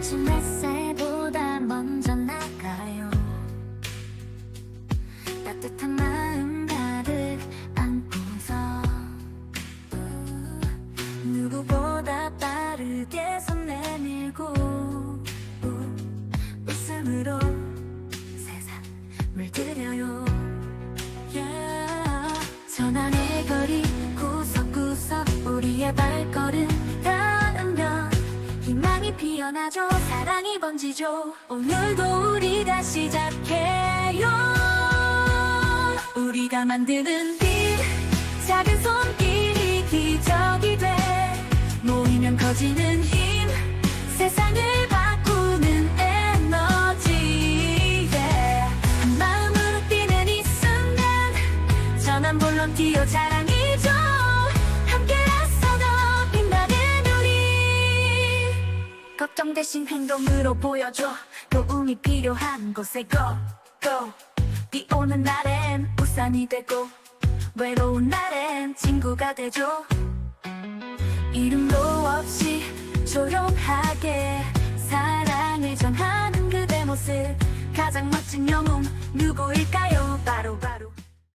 아침 햇살보다 먼저 나가요 따뜻한 마음 가득 안고서 누구보다 빠르게 손 내밀고 웃음으로 세상 물들여요 yeah. 전환의 거리 구석구석 우리의 발걸음 피어나죠. 사랑이 번지죠. 오늘도 우리가 시작해요. 우리가 만드는 빛 작은 손길이 기적이 돼. 모이면 커지는 힘 세상을 바꾸는 에너지. Yeah. 한 마음으로 뛰는 이 순간 전환 볼런티어 함께라 걱정 대신 행동으로 보여줘. 도움이 필요한 곳에 go go. 비 오는 날엔 우산이 되고 외로운 날엔 친구가 되죠. 이름도 없이 조용하게 사랑을 전하는 그대 모습. 가장 멋진 영웅 바로